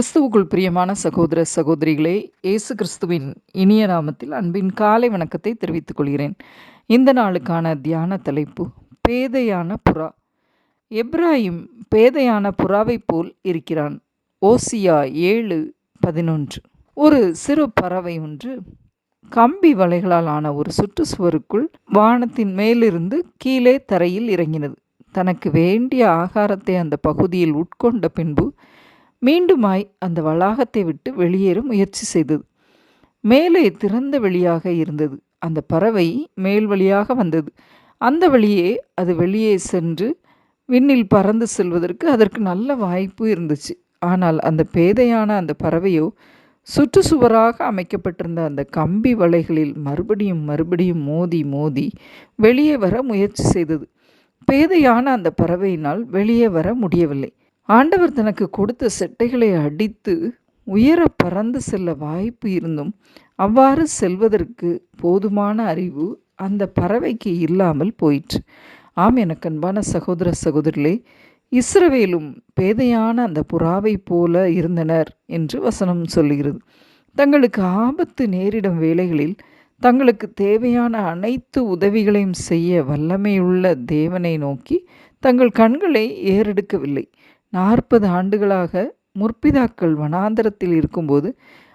கிறிஸ்துவுக்குள் பிரியமான சகோதர சகோதரிகளே இயேசு கிறிஸ்துவின் இனிய நாமத்தில் அன்பின் காலை வணக்கத்தை தெரிவித்துக் கொள்கிறேன். இந்த நாளுக்கான தியான தலைப்பு பேதையான புறா. எப்ராஹிம் பேதையான புறாவைப் போல் இருக்கிறான். ஓசியா ஏழு பதினொன்று. ஒரு சிறு பறவை ஒன்று கம்பி வலைகளால் ஆன ஒரு சுற்றுச்சுவருக்குள் வானத்தின் மேலிருந்து கீழே தரையில் இறங்கினது. தனக்கு வேண்டிய ஆகாரத்தை அந்த பகுதியில் உட்கொண்ட பின்பு மீண்டுமாய் அந்த வளாகத்தை விட்டு வெளியேற முயற்சி செய்தது. மேலே திறந்த வெளியாக இருந்தது. அந்த பறவை மேல் வழியாக வந்தது. அந்த வழியே அது வெளியே சென்று விண்ணில் பறந்து செல்வதற்கு அதற்கு நல்ல வாய்ப்பு இருந்துச்சு. ஆனால் அந்த பேதையான அந்த பறவையோ சுற்றுச்சுவராக அமைக்கப்பட்டிருந்த அந்த கம்பி வலைகளில் மறுபடியும் மறுபடியும் மோதி மோதி வெளியே வர முயற்சி செய்தது. பேதையான அந்த பறவையினால் வெளியே வர முடியவில்லை. ஆண்டவர் தனக்கு கொடுத்த செட்டைகளை அடித்து உயர பறந்து செல்ல வாய்ப்பு இருந்தும் அவ்வாறு செல்வதற்கு போதுமான அறிவு அந்த பறவைக்கு இல்லாமல் போயிற்று. ஆம் எனக்கு அன்பான சகோதர சகோதரிலே இஸ்ரவேலும் பேதையான அந்த புறாவை போல இருந்தனர் என்று வசனம் சொல்லுகிறது. தங்களுக்கு ஆபத்து நேரிடும் வேளைகளில் தங்களுக்கு தேவையான அனைத்து உதவிகளையும் செய்ய வல்லமையுள்ள தேவனை நோக்கி தங்கள் கண்களை ஏறெடுக்கவில்லை. நாற்பது ஆண்டுகளாக முற்பிதாக்கள் வனாந்தரத்தில் இருக்கும்போது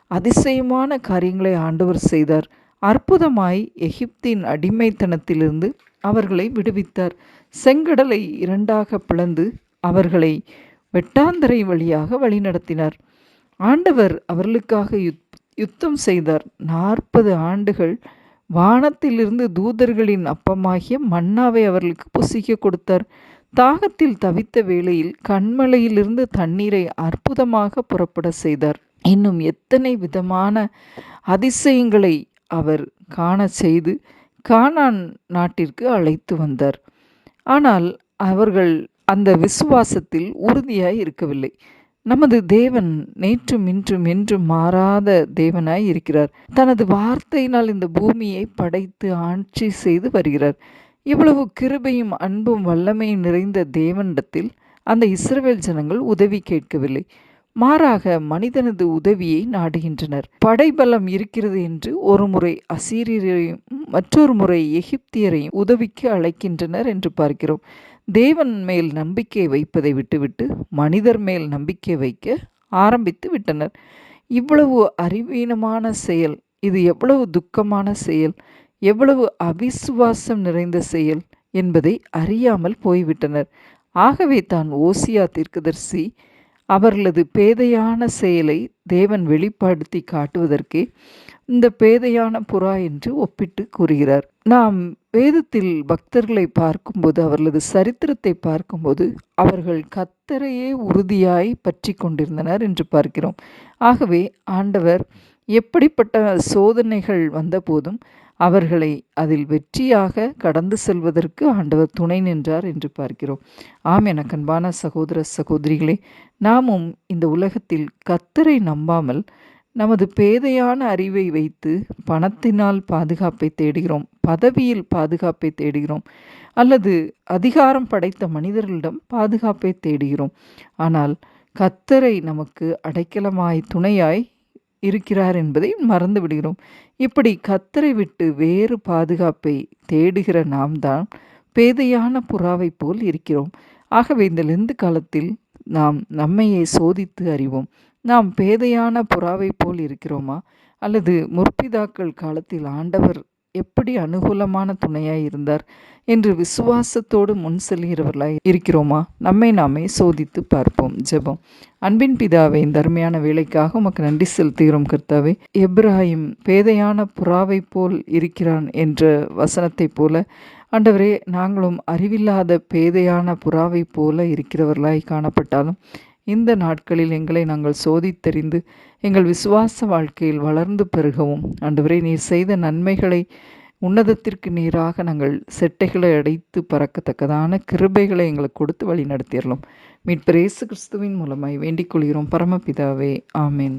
அதிசயமான காரியங்களை ஆண்டவர் செய்தார். அற்புதமாய் எகிப்தின் அடிமைத்தனத்திலிருந்து அவர்களை விடுவித்தார். செங்கடலை இரண்டாக பிளந்து அவர்களை வெட்டாந்தரை வழியாக வழிநடத்தினார். ஆண்டவர் அவர்களுக்காக யுத் யுத்தம் செய்தார். நாற்பது ஆண்டுகள் வானத்திலிருந்து தூதர்களின் அப்பமாகிய மன்னாவை அவர்களுக்கு புசிக்க கொடுத்தார். தாகத்தில் தவித்த வேளையில் கண்மலையிலிருந்து தண்ணீரை அற்புதமாக புறப்பட செய்தார். இன்னும் எத்தனை விதமான அதிசயங்களை அவர் காண செய்து கானான் நாட்டிற்கு அழைத்து வந்தார். ஆனால் அவர்கள் அந்த விசுவாசத்தில் உறுதியாய் இருக்கவில்லை. நமது தேவன் நேற்றும் இன்றும் என்றும் மாறாத தேவனாய் இருக்கிறார். தனது வார்த்தையினால் இந்த பூமியை படைத்து ஆட்சி செய்து வருகிறார். இவ்வளவு கிருபையும் அன்பும் வல்லமையும் நிறைந்த தேவனிடத்தில் அந்த இஸ்ரவேல் ஜனங்கள் உதவி கேட்கவில்லை. மாறாக மனிதனது உதவியை நாடுகின்றனர். படைபலம் இருக்கிறது என்று ஒரு முறை அசீரியரையும் மற்றொரு முறை எகிப்தியரையும் உதவிக்கு அழைக்கின்றனர் என்று பார்க்கிறோம். தேவன் மேல் நம்பிக்கை வைப்பதை விட்டுவிட்டு மனிதர் மேல் நம்பிக்கை வைக்க ஆரம்பித்து விட்டனர். இவ்வளவு அறிவீனமான செயல் இது எவ்வளவு துக்கமான செயல் எவ்வளவு அவிசுவாசம் நிறைந்த செயல் என்பதை அறியாமல் போய்விட்டனர். ஆகவே தான் ஓசியா தீர்க்கதர்சி அவர்களது பேதையான செயலை தேவன் வெளிப்படுத்தி காட்டுவதற்கே இந்த பேதையான புறா என்று ஒப்பிட்டு கூறுகிறார். நாம் வேதத்தில் பக்தர்களை பார்க்கும்போது அவர்களது சரித்திரத்தை பார்க்கும்போது அவர்கள் கத்தரையே உறுதியாய் பற்றி கொண்டிருந்தனர் என்று பார்க்கிறோம். ஆகவே ஆண்டவர் எப்படிப்பட்ட சோதனைகள் வந்தபோதும் அவர்களை அதில் வெற்றியாக கடந்து செல்வதற்கு ஆண்டவர் துணை நின்றார் என்று பார்க்கிறோம். ஆம் என கண்பான சகோதர சகோதரிகளே நாமும் இந்த உலகத்தில் கத்தரை நம்பாமல் நமது பேதையான அறிவை வைத்து பணத்தினால் பாதுகாப்பை தேடுகிறோம் பதவியில் பாதுகாப்பை தேடுகிறோம் அல்லது அதிகாரம் படைத்த மனிதர்களிடம் பாதுகாப்பை தேடுகிறோம். ஆனால் கத்தரை நமக்கு அடைக்கலமாய் துணையாய் இருக்கிறார் என்பதை மறந்து விடுகிறோம். இப்படி கத்தரை விட்டு வேறு பாதுகாப்பை தேடுகிற நாம் தான் பேதையான புறாவை போல் இருக்கிறோம். ஆகவே இந்த லெந்து காலத்தில் நாம் நம்மையே சோதித்து அறிவோம். நாம் பேதையான புறாவை போல் இருக்கிறோமா? அல்லது முற்பிதாக்கள் காலத்தில் ஆண்டவர் எப்படி அனுகூலமான துணையாக இருந்தார் என்று விசுவாசத்தோடு முன் செல்கிறவர்களாக இருக்கிறோமா? நம்மை நாமே சோதித்து பார்ப்போம். ஜெபம். அன்பின் பிதாவை இந்த அருமையான வேலைக்காக உமக்கு நன்றி செலுத்துகிறோம் கர்த்தாவே. எப்ராஹிம் பேதையான புறாவை போல் இருக்கிறான் என்ற வசனத்தைப் போல ஆண்டவரே நாங்களும் அறிவில்லாத பேதையான புறாவை போல இருக்கிறவர்களாய் காணப்பட்டாலும் இந்த நாட்களில் எங்களை நாங்கள் சோதித்தறிந்து எங்கள் விசுவாச வாழ்க்கையில் வளர்ந்து பெருகவும். அன்றுவரை நீர் செய்த நன்மைகளை உன்னதத்திற்கு நீராக நாங்கள் செட்டைகளை அடைத்து பறக்கத்தக்கதான கிருபைகளை எங்களுக்கு கொடுத்து வழி நடத்திடலாம் மீட்பரேசு கிறிஸ்துவின் மூலமாய் வேண்டிக் கொள்கிறோம். பரமபிதாவே ஆமேன்.